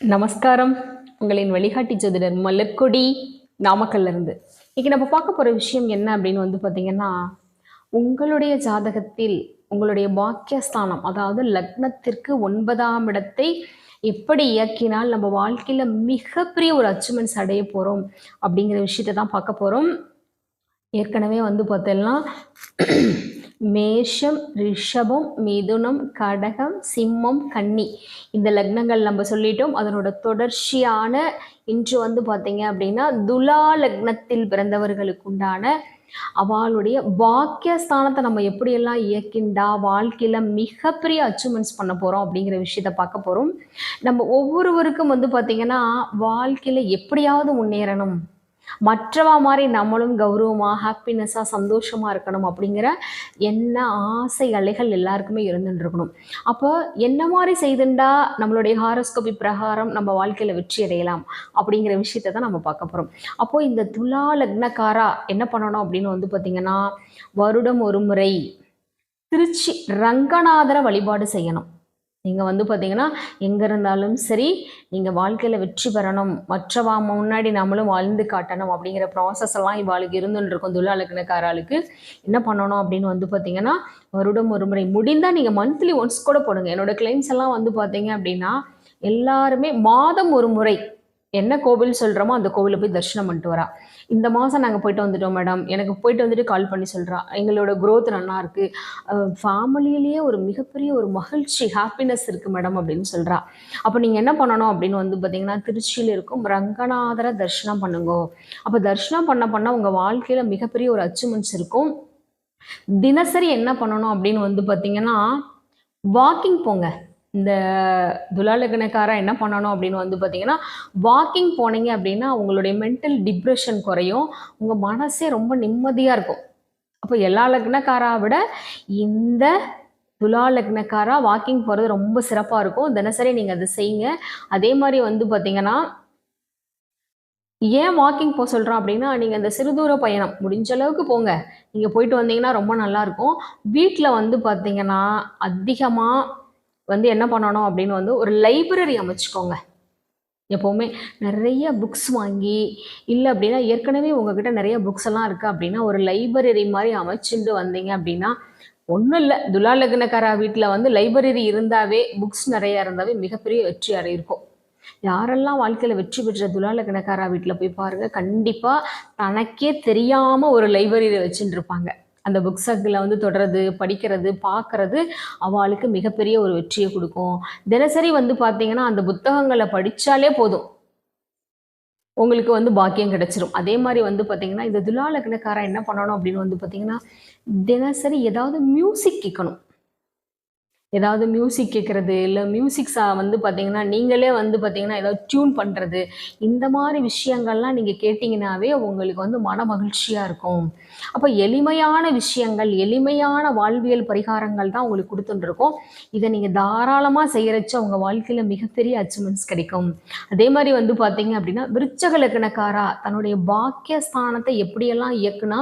நமஸ்காரம். உங்களின் வழிகாட்டி ஜோதிடர் மலர்கொடி நாமக்கல்ல இருந்து இன்னைக்கு நம்ம பார்க்க போற விஷயம் என்ன அப்படின்னு வந்து பார்த்தீங்கன்னா உங்களுடைய ஜாதகத்தில் உங்களுடைய பாக்கியஸ்தானம் அதாவது லக்னத்திற்கு ஒன்பதாம் இடத்தை எப்படி இயக்கினால் நம்ம வாழ்க்கையில மிகப்பெரிய ஒரு அச்சீவ்மெண்ட்ஸ் அடைய போறோம் அப்படிங்கிற விஷயத்தை தான் பார்க்க போறோம். ஏற்கனவே வந்து பார்த்தோம்னா மேஷம் ரிஷபம் மிதுனம் கடகம் சிம்மம் கன்னி. இந்த லக்னங்கள் நம்ம சொல்லிட்டோம். அதனோட தொடர்ச்சியான இன்று வந்து பார்த்தீங்க அப்படின்னா துலா லக்னத்தில் பிறந்தவர்களுக்கு உண்டான அவளுடைய பாக்கியஸ்தானத்தை நம்ம எப்படியெல்லாம் இயக்கிண்டா வாழ்க்கையில மிகப்பெரிய அச்சீவ்மெண்ட்ஸ் பண்ண போறோம் அப்படிங்கிற விஷயத்த பார்க்க போறோம். நம்ம ஒவ்வொருவருக்கும் வந்து பார்த்திங்கன்னா வாழ்க்கையில எப்படியாவது முன்னேறணும். மற்றவா மாதிரி நம்மளும் கௌரவமா ஹாப்பினஸ்ஸாக சந்தோஷமா இருக்கணும் அப்படிங்கிற என்ன ஆசை அலைகள் எல்லாருக்குமே இருந்துட்டுருக்கணும் அப்போ என்ன மாதிரி செய்துண்டா நம்மளுடைய ஹாரோஸ்கோபி பிரகாரம் நம்ம வாழ்க்கையில வெற்றி அடையலாம் அப்படிங்கிற விஷயத்தை தான் நம்ம பார்க்க போறோம். அப்போ இந்த துலா லக்னக்காரா என்ன பண்ணணும் அப்படின்னு வந்து பார்த்தீங்கன்னா வருடம் ஒரு முறை திருச்சி ரங்கநாதரை வழிபாடு செய்யணும். நீங்கள் வந்து பார்த்தீங்கன்னா எங்கே இருந்தாலும் சரி நீங்கள் வாழ்க்கையில் வெற்றி பெறணும். மற்றவா முன்னாடி நம்மளும் வாழ்ந்து காட்டணும் அப்படிங்கிற ப்ராசஸ் எல்லாம் இவாளுக்கு இருந்துன்னு இருக்கும். என்ன பண்ணணும் அப்படின்னு வந்து பார்த்தீங்கன்னா வருடம் ஒரு முறை முடிந்தால் நீங்கள் மந்த்லி ஒன்ஸ் கூட போடுங்க. என்னோடய கிளைம்ஸ் எல்லாம் வந்து பார்த்தீங்க அப்படின்னா எல்லாருமே மாதம் ஒரு முறை என்ன கோவில் சொல்கிறோமோ அந்த கோவிலை போய் தரிசனம் பண்ணிட்டு வரா. இந்த மாதம் நாங்கள் போயிட்டு வந்துட்டோம் மேடம் எனக்கு போயிட்டு வந்துட்டு கால் பண்ணி சொல்கிறா எங்களோட க்ரோத் நல்லா இருக்குது ஃபேமிலியிலேயே ஒரு மிகப்பெரிய ஒரு மகிழ்ச்சி ஹாப்பினஸ் இருக்குது மேடம் அப்படின்னு சொல்கிறா அப்போ நீங்கள் என்ன பண்ணணும் அப்படின்னு வந்து பார்த்தீங்கன்னா திருச்சியில் இருக்கும் ரங்கநாதரை தரிசனம் பண்ணுங்க. அப்போ தரிசனம் பண்ண பண்ண உங்கள் வாழ்க்கையில் மிகப்பெரிய ஒரு அச்சீவ்மெண்ட்ஸ் இருக்கும். தினசரி என்ன பண்ணணும் அப்படின்னு வந்து பார்த்தீங்கன்னா வாக்கிங் போங்க. இந்த துலாலகனக்காரா என்ன பண்ணணும் அப்படின்னு வந்து பார்த்தீங்கன்னா வாக்கிங் போனீங்க அப்படின்னா உங்களுடைய மென்டல் டிப்ரெஷன் குறையும். உங்கள் மனசே ரொம்ப நிம்மதியாக இருக்கும். அப்போ எல்லா லக்னக்காரா விட இந்த துலா லக்னக்காரா வாக்கிங் போகிறது ரொம்ப சிறப்பாக இருக்கும். தினசரி நீங்கள் அதை செய்யுங்க. அதே மாதிரி வந்து பார்த்தீங்கன்னா ஏன் வாக்கிங் போக சொல்கிறோம் அப்படின்னா நீங்கள் இந்த சிறுதூர பயணம் முடிஞ்ச அளவுக்கு போங்க. நீங்கள் போயிட்டு வந்தீங்கன்னா ரொம்ப நல்லாயிருக்கும் வீட்டில் வந்து பார்த்தீங்கன்னா அதிகமாக வந்து என்ன பண்ணணும் அப்படின்னு வந்து ஒரு லைப்ரரி அமைச்சுக்கோங்க. எப்போவுமே நிறைய புக்ஸ் வாங்கி இல்லை அப்படின்னா ஏற்கனவே உங்ககிட்ட நிறைய புக்ஸ் எல்லாம் இருக்குது அப்படின்னா ஒரு லைப்ரரி மாதிரி அமைச்சுட்டு வந்தீங்க அப்படின்னா ஒன்றும் இல்லை. துலா லக்னக்காரா வீட்டில் வந்து லைப்ரரி இருந்தாவே புக்ஸ் நிறையா இருந்தாவே மிகப்பெரிய வெற்றி அடையிருக்கும். யாரெல்லாம் வாழ்க்கையில் வெற்றி பெற்ற துலா லக்னக்காரா வீட்டில் போய் பாருங்கள் கண்டிப்பாக தனக்கே தெரியாமல் ஒரு லைப்ரரியை வச்சுட்டு இருப்பாங்க. அந்த புக் சர்க்கிளை வந்து தொடர்றது படிக்கிறது பார்க்கறது அவளுக்கு மிகப்பெரிய ஒரு வெற்றியை கொடுக்கும். தினசரி வந்து பார்த்தீங்கன்னா அந்த புத்தகங்களை படித்தாலே போதும். உங்களுக்கு வந்து பாக்கியம் கிடைச்சிரும். அதே மாதிரி வந்து பார்த்தீங்கன்னா இந்த துலா என்ன பண்ணணும் அப்படின்னு வந்து பார்த்தீங்கன்னா தினசரி ஏதாவது மியூசிக் கேட்கணும். ஏதாவது மியூசிக் கேட்குறது இல்லை மியூசிக்ஸா வந்து பார்த்தீங்கன்னா நீங்களே வந்து பார்த்தீங்கன்னா ஏதாவது டியூன் பண்ணுறது இந்த மாதிரி விஷயங்கள்லாம் நீங்கள் கேட்டிங்கனாவே உங்களுக்கு வந்து மன மகிழ்ச்சியாக இருக்கும். அப்போ எளிமையான விஷயங்கள் எளிமையான வாழ்வியல் பரிகாரங்கள் தான் உங்களுக்கு கொடுத்துட்டுருக்கோம். இதை நீங்கள் தாராளமாக செய்கிறச்சு உங்கள் வாழ்க்கையில் மிகப்பெரிய அச்சீவ்மெண்ட்ஸ் கிடைக்கும். அதே மாதிரி வந்து பார்த்தீங்க அப்படின்னா விருச்சக லக்கணக்காரா தன்னுடைய பாக்கியஸ்தானத்தை எப்படியெல்லாம் இயக்குனா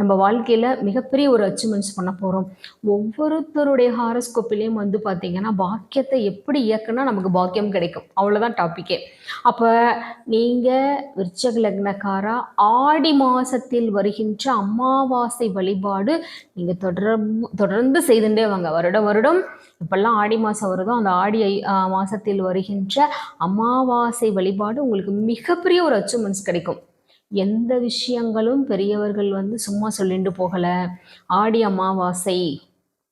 நம்ம வாழ்க்கையில் மிகப்பெரிய ஒரு அச்சீவ்மெண்ட்ஸ் பண்ண போகிறோம் ஒவ்வொருத்தருடைய ஹாரஸ்கோப்பிலையும் வந்து பார்த்தீங்கன்னா பாக்கியத்தை எப்படி இயக்குனா நமக்கு பாக்கியம் கிடைக்கும். அவ்வளோதான் டாப்பிக்கே அப்போ நீங்கள் விருச்சக லக்னக்காரா ஆடி மாதத்தில் வருகின்ற அமாவாசை வழிபாடு நீங்கள் தொடர் தொடர்ந்து செய்துட்டே வாங்க. வருடம் வருடம் இப்பெல்லாம் ஆடி மாதம் வருதோ அந்த ஆடி மாதத்தில் வருகின்ற அமாவாசை வழிபாடு உங்களுக்கு மிகப்பெரிய ஒரு அச்சீவ்மெண்ட்ஸ் கிடைக்கும். எந்த விஷயங்களும் பெரியவர்கள் வந்து சும்மா சொல்லிட்டு போகலை. ஆடி அமாவாசை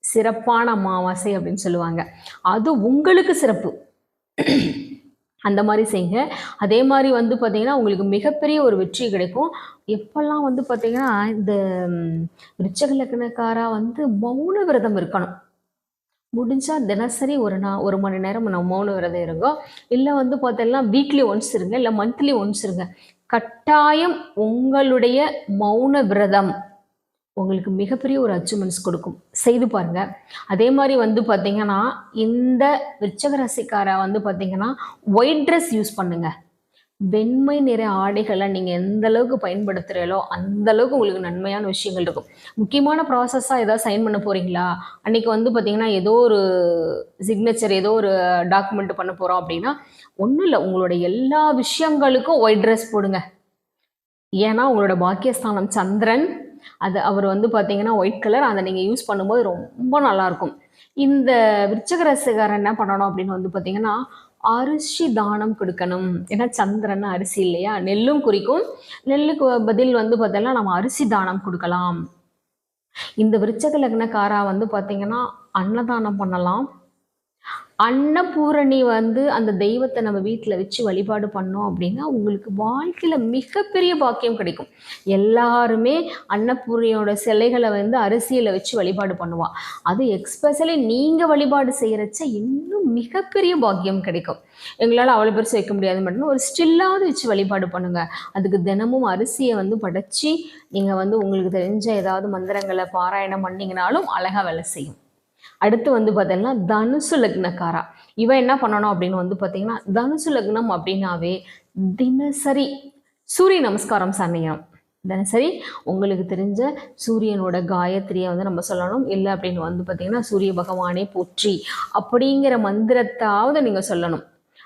சிறப்பான அமாவாசை அப்படின்னு சொல்லுவாங்க. அது உங்களுக்கு சிறப்பு. அந்த மாதிரி செய்யுங்க. அதே மாதிரி வந்து பார்த்தீங்கன்னா உங்களுக்கு மிகப்பெரிய ஒரு வெற்றி கிடைக்கும். எப்பெல்லாம் வந்து பார்த்தீங்கன்னா இந்த விருச்சக லக்னக்காராக வந்து மௌன விரதம் இருக்கணும். முடிஞ்சால் தினசரி ஒரு நான் ஒரு மணி நேரம் நான் மௌன விரதம் இருக்கோம் இல்லை வந்து பார்த்தீங்கன்னா வீக்லி ஒன்ஸ் இருங்க. இல்லை மந்த்லி ஒன்ஸ் இருங்க. கட்டாயம் உங்களுடைய மௌன விரதம். உங்களுக்கு மிகப்பெரிய ஒரு அச்சீவ்மெண்ட்ஸ் கொடுக்கும். செய்து பாருங்க. அதே மாதிரி வந்து பார்த்தீங்கன்னா இந்த விருச்சக வந்து பார்த்தீங்கன்னா ஒயிட் ட்ரெஸ் யூஸ் பண்ணுங்க. வெண்மை நிற ஆடைகளை நீங்கள் எந்த அளவுக்கு பயன்படுத்துகிறீங்களோ அந்த அளவுக்கு உங்களுக்கு நன்மையான விஷயங்கள் இருக்கும். முக்கியமான ப்ராசஸாக ஏதாவது சைன் பண்ண போகிறீங்களா அன்றைக்கி வந்து பார்த்தீங்கன்னா ஏதோ ஒரு சிக்னேச்சர் ஏதோ ஒரு டாக்குமெண்ட் பண்ண போகிறோம் அப்படின்னா ஒன்றும் இல்லை. உங்களோட எல்லா விஷயங்களுக்கும் ஒயிட் ட்ரெஸ் போடுங்க. ஏன்னா உங்களோட பாக்கியஸ்தானம் சந்திரன் அது அவர் வந்து பார்த்தீங்கன்னா ஒயிட் கலர் அதை நீங்கள் யூஸ் பண்ணும்போது ரொம்ப நல்லாயிருக்கும். இந்த விருச்சக ரசிகாரன் என்ன பண்ணணும் அப்படின்னு வந்து பார்த்தீங்கன்னா அரிசி தானம் கொடுக்கணும். ஏன்னா சந்திரன் அரிசி இல்லையா? நெல்லும் குறிக்கும். நெல்லுக்கு பதில் வந்து பார்த்தீங்கன்னா நம்ம அரிசி தானம் கொடுக்கலாம். இந்த விருச்சக லக்னக்காரா வந்து பார்த்தீங்கன்னா அன்னதானம் பண்ணலாம். அன்னபூரணி வந்து அந்த தெய்வத்தை நம்ம வீட்டில் வச்சு வழிபாடு பண்ணோம் அப்படின்னா உங்களுக்கு வாழ்க்கையில் மிகப்பெரிய பாக்கியம் கிடைக்கும். எல்லாருமே அன்னபூரணியோட சிலைகளை வந்து அரிசியில் வச்சு வழிபாடு பண்ணுவாள் அது எக்ஸ்பெஷலி நீங்கள் வழிபாடு செய்கிறச்ச இன்னும் மிகப்பெரிய பாக்கியம் கிடைக்கும். எங்களால் அவ்வளோ பெருசு வைக்க முடியாது மட்டும் ஒரு ஸ்டில்லாவது வச்சு வழிபாடு பண்ணுங்கள் அதுக்கு தினமும் அரிசியை வந்து படைச்சி நீங்கள் வந்து உங்களுக்கு தெரிஞ்ச ஏதாவது மந்திரங்களை பாராயணம் பண்ணிங்கனாலும் அழகாக வேலை செய்யும். அடுத்து வந்து பார்த்தீங்கன்னா தனுசு லக்னக்காரா. இவன் என்ன பண்ணணும் அப்படின்னு வந்து பார்த்தீங்கன்னா தனுசு லக்னம் அப்படின்னாவே தினசரி சூரிய நமஸ்காரம் சமயம். தினசரி உங்களுக்கு தெரிஞ்ச சூரியனோட காயத்ரியை வந்து நம்ம சொல்லணும். இல்லை அப்படின்னு வந்து பார்த்தீங்கன்னா சூரிய பகவானே போற்றி அப்படிங்கிற மந்திரத்தாவது நீங்கள் சொல்லணும்.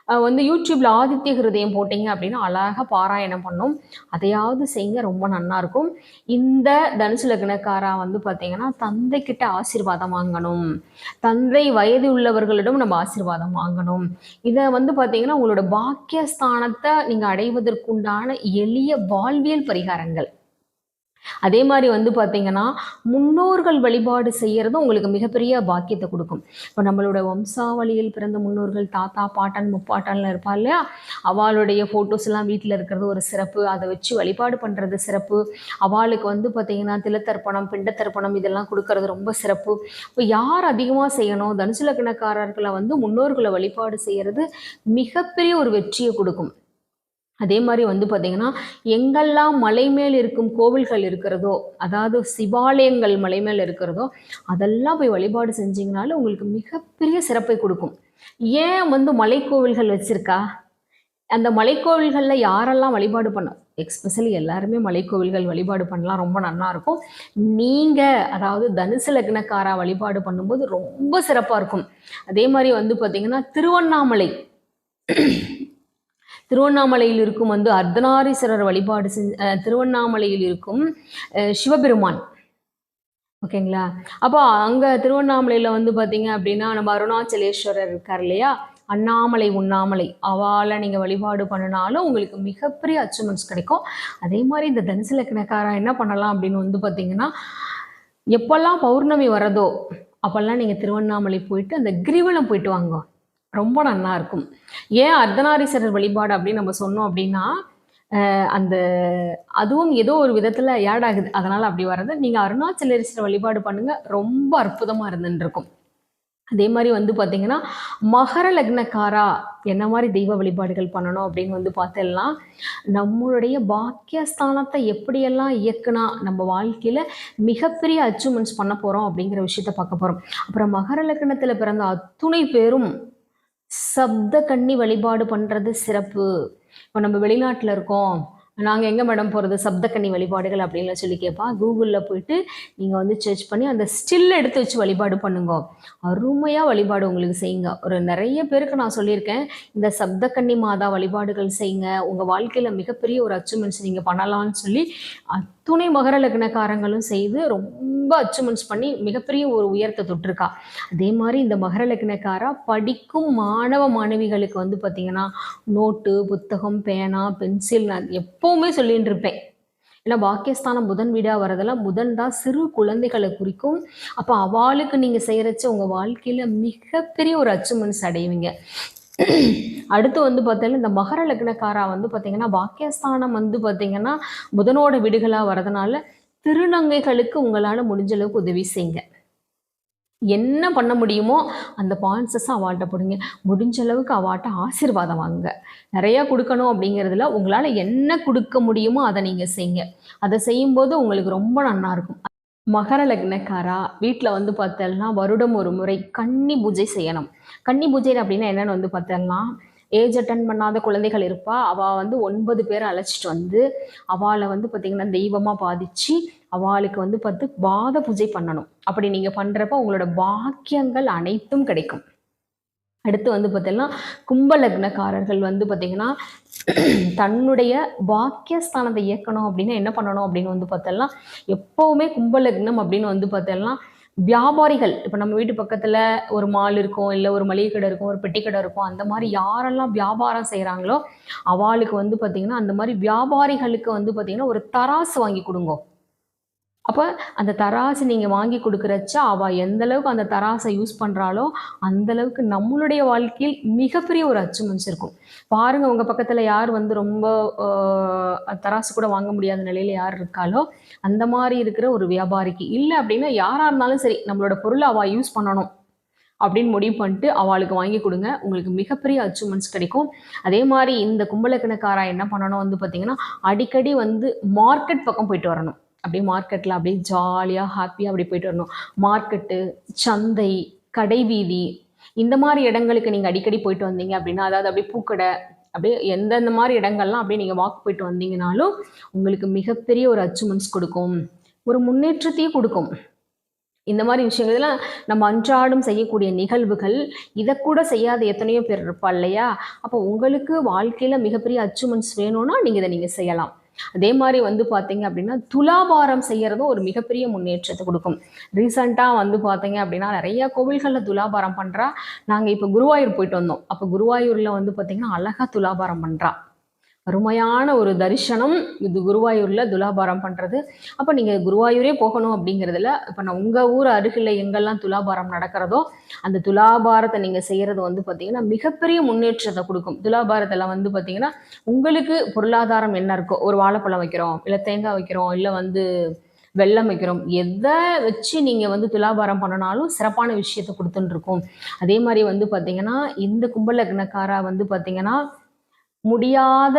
வந்து யூடியூப்ல ஆதித்ய ஹிருதயம் போட்டீங்க அப்படின்னா அழகாக பாராயணம் பண்ணும். அதையாவது செய்யுங்க ரொம்ப நல்லா இருக்கும். இந்த தனுசு லக்னக்காரா வந்து பார்த்தீங்கன்னா தந்தை கிட்ட ஆசீர்வாதம் வாங்கணும். தந்தை வயது உள்ளவர்களிடம் நம்ம ஆசீர்வாதம் வாங்கணும். இதை வந்து பார்த்தீங்கன்னா உங்களோட பாக்கியஸ்தானத்தை நீங்கள் அடைவதற்குண்டான எளிய வாழ்வியல் பரிகாரங்கள். அதே மாதிரி வந்து பார்த்தீங்கன்னா முன்னோர்கள் வழிபாடு செய்கிறதும் உங்களுக்கு மிகப்பெரிய பாக்கியத்தை கொடுக்கும். இப்போ நம்மளோட வம்சாவளியில் பிறந்த முன்னோர்கள் தாத்தா பாட்டன் முப்பாட்டன்லாம் இருப்பா இல்லையா? அவளுடைய ஃபோட்டோஸ் எல்லாம் வீட்டில் இருக்கிறது ஒரு சிறப்பு. அதை வச்சு வழிபாடு பண்ணுறது சிறப்பு. அவளுக்கு வந்து பார்த்தீங்கன்னா திலத்தர்ப்பணம் பிண்டத்தர்ப்பணம் இதெல்லாம் கொடுக்கறது ரொம்ப சிறப்பு. இப்போ யார் அதிகமாக செய்யணும்? தனுசு லக்னக்காரர்களை வந்து முன்னோர்களை வழிபாடு செய்கிறது மிகப்பெரிய ஒரு வெற்றியை கொடுக்கும். அதே மாதிரி வந்து பார்த்தீங்கன்னா எங்கெல்லாம் மலை மேல் இருக்கும் கோவில்கள் இருக்கிறதோ அதாவது சிவாலயங்கள் மலை மேல் இருக்கிறதோ அதெல்லாம் போய் வழிபாடு செஞ்சீங்கனாலும் உங்களுக்கு மிகப்பெரிய சிறப்பை கொடுக்கும். ஏன் வந்து மலைக்கோவில்கள் வச்சிருக்கா? அந்த மலைக்கோவில்களில் யாரெல்லாம் வழிபாடு பண்ண எக்ஸ்பெஷலி எல்லாருமே மலைக்கோவில்கள் வழிபாடு பண்ணலாம் ரொம்ப நல்லா இருக்கும். நீங்கள் அதாவது தனுசு லக்னக்காரா வழிபாடு பண்ணும்போது ரொம்ப சிறப்பாக இருக்கும். அதே மாதிரி வந்து பார்த்தீங்கன்னா திருவண்ணாமலை திருவண்ணாமலையில் இருக்கும் வந்து அர்த்தநாரீஸ்வரர் வழிபாடு செஞ்சு திருவண்ணாமலையில் இருக்கும் சிவபெருமான். ஓகேங்களா? அப்போ அங்கே திருவண்ணாமலையில் வந்து பார்த்தீங்க அப்படின்னா நம்ம அருணாச்சலேஸ்வரர் இருக்கார் இல்லையா? அண்ணாமலை உண்ணாமலை. அவால நீங்கள் வழிபாடு பண்ணினாலும் உங்களுக்கு மிகப்பெரிய அச்சீவ்மெண்ட்ஸ் கிடைக்கும். அதே மாதிரி இந்த தனுசு லக்னக்காரா என்ன பண்ணலாம் அப்படின்னு வந்து பார்த்தீங்கன்னா எப்போல்லாம் பௌர்ணமி வரதோ அப்போல்லாம் நீங்கள் திருவண்ணாமலை போயிட்டு அந்த கிரிவலம் போயிட்டு வாங்க. ரொம்ப நல்லா இருக்கும். ஏன் அர்த்தநாரீஸ்வரர் வழிபாடு அப்படின்னு நம்ம சொன்னோம் அப்படின்னா அந்த அதுவும் ஏதோ ஒரு விதத்தில் ஆட் ஆகுது. அதனால் அப்படி வர்றது. நீங்கள் அருணாச்சலேஸ்வரர் வழிபாடு பண்ணுங்க. ரொம்ப அற்புதமாக இருந்துருக்கும் அதே மாதிரி வந்து பார்த்திங்கன்னா மகர லக்னக்காரா என்ன மாதிரி தெய்வ வழிபாடுகள் பண்ணணும் அப்படின்னு வந்து பார்த்தெல்லாம் நம்மளுடைய பாக்கியஸ்தானத்தை எப்படியெல்லாம் இயக்குனா நம்ம வாழ்க்கையில் மிகப்பெரிய அச்சீவ்மெண்ட்ஸ் பண்ண போகிறோம் அப்படிங்கிற விஷயத்த பார்க்க போகிறோம் அப்புறம் மகர லக்னத்தில் பிறந்த அத்துணை பேரும் சப்த கன்னி வழிபாடு பண்ணுறது சிறப்பு. இப்போ நம்ம வெளிநாட்டில் இருக்கோம். நாங்கள் எங்கே மேடம் போகிறது சப்த கண்ணி வழிபாடுகள் அப்படின்லாம் சொல்லி கேட்பா கூகுளில் போயிட்டு நீங்கள் வந்து சர்ச் பண்ணி அந்த ஸ்டில் எடுத்து வச்சு வழிபாடு பண்ணுங்க. அருமையாக வழிபாடு உங்களுக்கு செய்யுங்க. ஒரு நிறைய பேருக்கு நான் சொல்லியிருக்கேன். இந்த சப்த கண்ணி மாதா வழிபாடுகள் செய்யுங்க. உங்கள் வாழ்க்கையில் மிகப்பெரிய ஒரு அச்சீவ்மெண்ட்ஸ் நீங்கள் பண்ணலாம்னு சொல்லி துணை மகர லக்னக்காரங்களும் செய்து ரொம்ப அச்சீவ்மெண்ட்ஸ் பண்ணி மிகப்பெரிய ஒரு உயரத்தை தொட்டிருக்கா. அதே மாதிரி இந்த மகர லக்னக்காரா படிக்கும் மாணவ மாணவிகளுக்கு வந்து பார்த்திங்கன்னா நோட்டு புத்தகம் பேனா பென்சில் நான் எப்போவுமே சொல்லிட்டு இருப்பேன். ஏன்னா பாக்கியஸ்தானம் புதன் வீடாக வரதெல்லாம் புதன் தான் சிறு குழந்தைகளை குறிக்கும். அப்போ அவளுக்கு நீங்கள் செய்கிறச்ச உங்கள் வாழ்க்கையில் மிகப்பெரிய ஒரு அச்சீவ்மெண்ட்ஸ் அடைவீங்க. அடுத்து வந்து பார்த்தீங்கன்னா இந்த மகர லக்னக்காரா வந்து பார்த்தீங்கன்னா பாக்கியஸ்தானம் வந்து பார்த்தீங்கன்னா புதனோட வீடுகளாக வரதுனால திருநங்கைகளுக்கு உங்களால் முடிஞ்ச அளவுக்கு உதவி செய்யுங்க. என்ன பண்ண முடியுமோ அந்த பாயிண்ட்ஸஸ் அவாட்ட போடுங்க. முடிஞ்ச அளவுக்கு அவாட்ட ஆசீர்வாதம் வாங்குங்க. நிறையா கொடுக்கணும் அப்படிங்கிறதுல உங்களால் என்ன கொடுக்க முடியுமோ அதை நீங்கள் செய்யுங்க. அதை செய்யும்போது உங்களுக்கு ரொம்ப நல்லா இருக்கும். மகர லக்னக்காரா வீட்டில் வந்து பார்த்தோம்னா வருடம் ஒரு முறை கன்னி பூஜை செய்யணும். கன்னி பூஜை அப்படின்னா என்னன்னு வந்து பார்த்தோம்னா ஏஜ் அட்டன் பண்ணாத குழந்தைகள் இருப்பா. அவள் வந்து ஒன்பது பேரை அழைச்சிட்டு வந்து அவளை வந்து பார்த்திங்கன்னா தெய்வமாக பாதிச்சு அவளுக்கு வந்து பார்த்து பாத பூஜை பண்ணணும். அப்படி நீங்கள் பண்ணுறப்ப உங்களோட பாக்கியங்கள் அனைத்தும் கிடைக்கும். அடுத்து வந்து பார்த்தீங்கன்னா கும்பலக்னக்காரர்கள் வந்து பார்த்தீங்கன்னா தன்னுடைய பாக்கியஸ்தானத்தை இயக்கணும் அப்படின்னா என்ன பண்ணணும் அப்படின்னு வந்து பார்த்தோம்னா எப்போவுமே கும்பலக்னம் அப்படின்னு வந்து பார்த்தோம்னா வியாபாரிகள் இப்போ நம்ம வீட்டு பக்கத்தில் ஒரு மால் இருக்கும் இல்லை ஒரு மளிகை கடை இருக்கும் ஒரு பெட்டி கடை இருக்கும் அந்த மாதிரி யாரெல்லாம் வியாபாரம் செய்கிறாங்களோ அவளுக்கு வந்து பார்த்திங்கன்னா அந்த மாதிரி வியாபாரிகளுக்கு வந்து பார்த்திங்கன்னா ஒரு தராசு வாங்கி கொடுங்க. அப்போ அந்த தராசு நீங்கள் வாங்கி கொடுக்குறச்ச அவள் எந்தளவுக்கு அந்த தராசை யூஸ் பண்ணுறாளோ அந்த அளவுக்கு நம்மளுடைய வாழ்க்கையில் மிகப்பெரிய ஒரு அச்சுமன்ஸ் இருக்கும் பாருங்கள் உங்கள் பக்கத்தில் யார் வந்து ரொம்ப தராசு கூட வாங்க முடியாத நிலையில் யார் இருக்காளோ அந்த மாதிரி இருக்கிற ஒரு வியாபாரிக்கு. இல்லை அப்படின்னா யாராக இருந்தாலும் சரி நம்மளோட பொருளை அவள் யூஸ் பண்ணணும் அப்படின்னு முடிவு பண்ணிட்டு அவளுக்கு வாங்கி கொடுங்க. உங்களுக்கு மிகப்பெரிய அச்சீவ்மெண்ட்ஸ் கிடைக்கும். அதே மாதிரி இந்த கும்பலக்கணக்காரா என்ன பண்ணணும் வந்து பார்த்தீங்கன்னா அடிக்கடி வந்து மார்க்கெட் பக்கம் போயிட்டு வரணும். அப்படியே மார்க்கெட்டில் அப்படியே ஜாலியாக ஹாப்பியாக அப்படி போயிட்டு வரணும். மார்க்கெட்டு சந்தை கடைவீதி இந்த மாதிரி இடங்களுக்கு நீங்கள் அடிக்கடி போயிட்டு வந்தீங்க அப்படின்னா அதாவது அப்படியே பூக்கடை அப்படியே எந்தெந்த மாதிரி இடங்கள்லாம் அப்படியே நீங்கள் வாக் போயிட்டு வந்தீங்கனாலும் உங்களுக்கு மிகப்பெரிய ஒரு அச்சீவ்மெண்ட்ஸ் கொடுக்கும். ஒரு முன்னேற்றத்தையும் கொடுக்கும். இந்த மாதிரி விஷயங்கள்லாம் நம்ம அன்றாடம் செய்யக்கூடிய நிகழ்வுகள் இதை கூட செய்யாத எத்தனையோ பேர் இருப்பா இல்லையா? அப்போ உங்களுக்கு வாழ்க்கையில் மிகப்பெரிய அச்சீவ்மெண்ட்ஸ் வேணும்னா நீங்கள் இதை நீங்கள் செய்யலாம். அதே மாதிரி வந்து பார்த்தீங்க அப்படின்னா துலாபாரம் செய்யறதும் ஒரு மிகப்பெரிய முன்னேற்றத்தை கொடுக்கும். ரீசண்டாக வந்து பார்த்தீங்க அப்படின்னா நிறைய கோவில்களில் துலாபாரம் பண்ணுறா நாங்கள் இப்போ குருவாயூர் போயிட்டு வந்தோம். அப்போ குருவாயூரில் வந்து பார்த்தீங்கன்னா அழகாக துலாபாரம் பண்ணுறா அருமையான ஒரு தரிசனம் இது குருவாயூரில் துலாபாரம் பண்ணுறது அப்போ நீங்கள் குருவாயூரே போகணும் அப்படிங்கிறதுல இப்போ நான் உங்கள் ஊர் அருகில் எங்கெல்லாம் துலாபாரம் நடக்கிறதோ அந்த துலாபாரத்தை நீங்கள் செய்கிறது வந்து பார்த்திங்கன்னா மிகப்பெரிய முன்னேற்றத்தை கொடுக்கும். துலாபாரத்தில் வந்து பார்த்திங்கன்னா உங்களுக்கு பொருளாதாரம் என்ன இருக்கோ ஒரு வாழைப்பழம் வைக்கிறோம் இல்லை தேங்காய் வைக்கிறோம் இல்லை வந்து வெள்ளம் வைக்கிறோம் எதை வச்சு நீங்கள் வந்து துலாபாரம் பண்ணினாலும் சிறப்பான விஷயத்தை கொடுத்துட்டுருக்கோம் அதே மாதிரி வந்து பார்த்திங்கன்னா இந்த கும்பலக்னக்காரா வந்து பார்த்திங்கன்னா முடியாத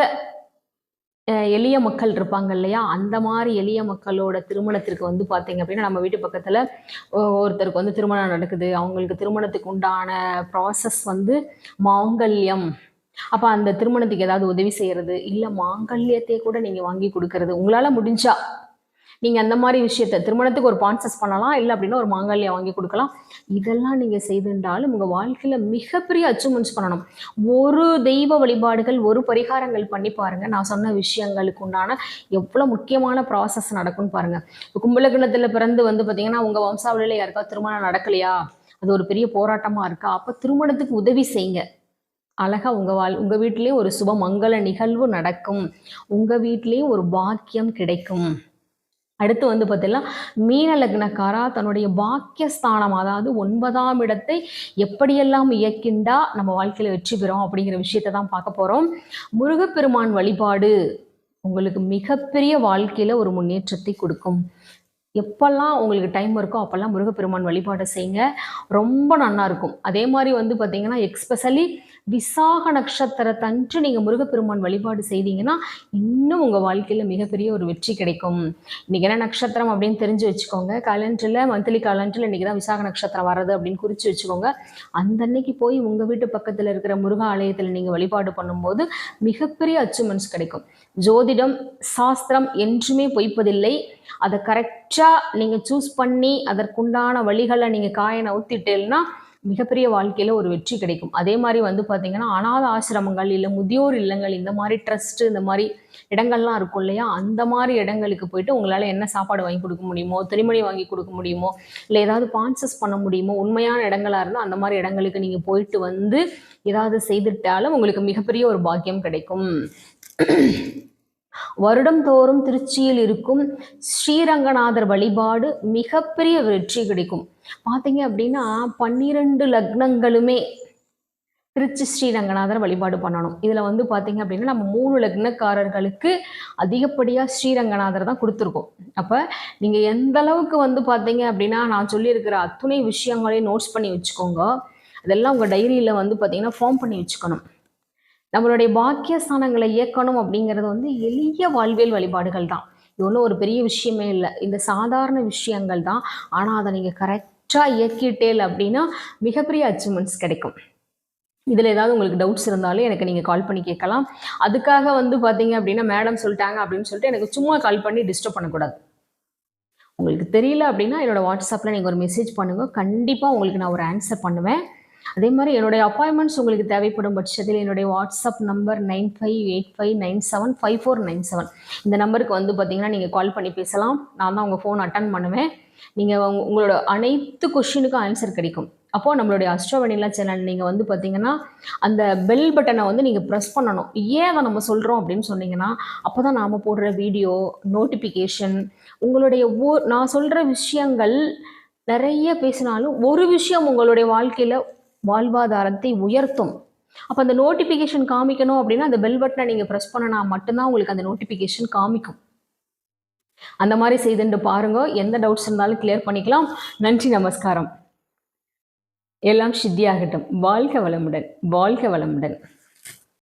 எளிய மக்கள் இருப்பாங்க இல்லையா? அந்த மாதிரி எளிய மக்களோட திருமணத்திற்கு வந்து பார்த்தீங்க அப்படின்னா நம்ம வீட்டு பக்கத்தில் ஒருத்தருக்கு வந்து திருமணம் நடக்குது. அவங்களுக்கு திருமணத்துக்கு உண்டான ப்ராசஸ் வந்து மாங்கல்யம். அப்போ அந்த திருமணத்துக்கு ஏதாவது உதவி செய்கிறது இல்லை மாங்கல்யத்தை கூட நீங்கள் வாங்கி கொடுக்கறது உங்களால் முடிஞ்சா நீங்கள் அந்த மாதிரி விஷயத்த திருமணத்துக்கு ஒரு பான்சஸ் பண்ணலாம் இல்லை அப்படின்னா ஒரு மாங்கல்யம் வாங்கி கொடுக்கலாம். இதெல்லாம் நீங்கள் செய்துண்டாலும் உங்கள் வாழ்க்கையில் மிகப்பெரிய அச்சீவ்மெண்ட்ஸ் பண்ணணும். ஒரு தெய்வ வழிபாடுகள் ஒரு பரிகாரங்கள் பண்ணி பாருங்கள் நான் சொன்ன விஷயங்களுக்கு உண்டான எவ்வளோ முக்கியமான ப்ராசஸ் நடக்கும்னு பாருங்கள் இப்போ கும்பலகிணத்தில் பிறந்து வந்து பார்த்தீங்கன்னா உங்கள் வம்சாவளியில் யாருக்காவது திருமணம் நடக்கலையா? அது ஒரு பெரிய போராட்டமாக இருக்கா? அப்போ திருமணத்துக்கு உதவி செய்யுங்க. அழகா உங்க வாழ் உங்க வீட்லயும் ஒரு சுப மங்கள நிகழ்வு நடக்கும். உங்க வீட்லேயும் ஒரு பாக்கியம் கிடைக்கும். அடுத்து வந்து பார்த்தீங்கன்னா மீன லக்னக்காரா தன்னுடைய பாக்கியஸ்தானம் அதாவது ஒன்பதாம் இடத்தை எப்படியெல்லாம் இயக்கிண்டா நம்ம வாழ்க்கையில் வெற்றி பெறோம் அப்படிங்கிற விஷயத்தை தான் பார்க்க போகிறோம் முருகப்பெருமான் வழிபாடு உங்களுக்கு மிகப்பெரிய வாழ்க்கையில் ஒரு முன்னேற்றத்தை கொடுக்கும். எப்பெல்லாம் உங்களுக்கு டைம் இருக்கோ அப்போல்லாம் முருகப்பெருமான் வழிபாடு செய்யுங்க. ரொம்ப நல்லா இருக்கும். அதே மாதிரி வந்து பார்த்தீங்கன்னா எக்ஸ்பெஷலி விசாக நட்சத்திரத்தன்று நீங்கள் முருகப்பெருமான் வழிபாடு செய்தீங்கன்னா இன்னும் உங்கள் வாழ்க்கையில் மிகப்பெரிய ஒரு வெற்றி கிடைக்கும். இன்னைக்கு என்ன நட்சத்திரம் அப்படின்னு தெரிஞ்சு வச்சுக்கோங்க. கேலண்டரில் மந்த்லி கேலண்டரில் இன்னைக்கு தான் விசாக நட்சத்திரம் வர்றது அப்படின்னு குறித்து வச்சுக்கோங்க. அந்த அன்னைக்கு போய் உங்கள் வீட்டு பக்கத்தில் இருக்கிற முருக ஆலயத்தில் நீங்கள் வழிபாடு பண்ணும்போது மிகப்பெரிய அச்சீவ்மெண்ட்ஸ் கிடைக்கும். ஜோதிடம் சாஸ்திரம் என்றுமே பொய்ப்பதில்லை. அதை கரெக்டாக நீங்கள் சூஸ் பண்ணி அதற்குண்டான வழிகளை நீங்கள் காய நவுத்திட்டேன்னா மிகப்பெரிய வாழ்க்கையில் ஒரு வெற்றி கிடைக்கும். அதே மாதிரி வந்து பார்த்தீங்கன்னா அனாத ஆசிரமங்கள் இல்லை முதியோர் இல்லங்கள் இந்த மாதிரி ட்ரஸ்ட்டு இந்த மாதிரி இடங்கள்லாம் இருக்கும் இல்லையா? அந்த மாதிரி இடங்களுக்கு போயிட்டு உங்களால் என்ன சாப்பாடு வாங்கி கொடுக்க முடியுமோ துணிமணி வாங்கி கொடுக்க முடியுமோ இல்லை ஏதாவது பான்சஸ் பண்ண முடியுமோ உண்மையான இடங்களாக இருந்தால் அந்த மாதிரி இடங்களுக்கு நீங்கள் போயிட்டு வந்து ஏதாவது செய்துட்டாலும் உங்களுக்கு மிகப்பெரிய ஒரு பாக்கியம் கிடைக்கும். வருடம் தோறும் திருச்சியில் இருக்கும் ஸ்ரீரங்கநாதர் வழிபாடு மிகப்பெரிய வெற்றி கிடைக்கும். பார்த்தீங்க அப்படின்னா பன்னிரண்டு லக்னங்களுமே திருச்சி ஸ்ரீரங்கநாதர் வழிபாடு பண்ணணும். இதில் வந்து பார்த்தீங்க அப்படின்னா நம்ம மூணு லக்னக்காரர்களுக்கு அதிகப்படியாக ஸ்ரீரங்கநாதர் தான் கொடுத்துருக்கோம். அப்போ நீங்கள் எந்த அளவுக்கு வந்து பார்த்தீங்க அப்படின்னா நான் சொல்லியிருக்கிற அத்துணை விஷயங்களையும் நோட்ஸ் பண்ணி வச்சுக்கோங்க. அதெல்லாம் உங்கள் டைரியில் வந்து பார்த்தீங்கன்னா ஃபார்ம் பண்ணி வச்சுக்கணும். நம்மளுடைய பாக்கியஸ்தானங்களை இயக்கணும் அப்படிங்கிறது வந்து எளிய வாழ்வியல் வழிபாடுகள் தான். இது ஒன்றும் ஒரு பெரிய விஷயமே இல்லை. இந்த சாதாரண விஷயங்கள் தான். ஆனால் அதை நீங்கள் கரெக்டாக இயக்கிட்டேல் அப்படின்னா மிகப்பெரிய அச்சீவ்மெண்ட்ஸ் கிடைக்கும். இதில் ஏதாவது உங்களுக்கு டவுட்ஸ் இருந்தாலும் எனக்கு நீங்கள் கால் பண்ணி கேட்கலாம். அதுக்காக வந்து பார்த்தீங்க அப்படின்னா மேடம் சொல்லிட்டாங்க அப்படின்னு சொல்லிட்டு எனக்கு சும்மா கால் பண்ணி டிஸ்டர்ப் பண்ணக்கூடாது. உங்களுக்கு தெரியல அப்படின்னா என்னோடய வாட்ஸ்அப்பில் நீங்கள் ஒரு மெசேஜ் பண்ணுங்கள் கண்டிப்பாக உங்களுக்கு நான் ஒரு ஆன்சர் பண்ணுவேன். அதே மாதிரி என்னுடைய அப்பாயின்மெண்ட்ஸ் உங்களுக்கு தேவைப்படும் பட்சத்தில் என்னுடைய WhatsApp number nine five eight five nine seven five four nine seven. இந்த நம்பருக்கு வந்து பார்த்தீங்கன்னா நீங்கள் கால் பண்ணி பேசலாம். நான் தான் உங்கள் ஃபோன் அட்டன் பண்ணுவேன். நீங்கள் உங்களோட அனைத்து கொஷினுக்கும் ஆன்சர் கிடைக்கும். அப்போது நம்மளுடைய அஸ்ட்ரோவனிலா சேனல் நீங்கள் வந்து பார்த்தீங்கன்னா அந்த பெல் பட்டனை வந்து நீங்கள் ப்ரெஸ் பண்ணணும். ஏன் அதை நம்ம சொல்கிறோம் அப்படின்னு சொன்னீங்கன்னா அப்போ தான் நாம் போடுற வீடியோ நோட்டிஃபிகேஷன் உங்களுடைய ஓ நான் சொல்கிற விஷயங்கள் நிறைய பேசினாலும் ஒரு விஷயம் உங்களுடைய வாழ்க்கையில் வாழ்வாதாரத்தை உயர்த்தும். அப்போ அந்த நோட்டிஃபிகேஷன் காமிக்கணும் அப்படின்னா அந்த பெல் பட்டனை நீங்கள் ப்ரெஸ் பண்ணினா மட்டும்தான் உங்களுக்கு அந்த நோட்டிஃபிகேஷன் காமிக்கும். அந்த மாதிரி செய்துட்டு பாருங்க. எந்த டவுட்ஸ் இருந்தாலும் கிளியர் பண்ணிக்கலாம். நன்றி நமஸ்காரம். எல்லாம் சித்தியாகட்டும். வாழ்க வளமுடன். வாழ்க வளமுடன்.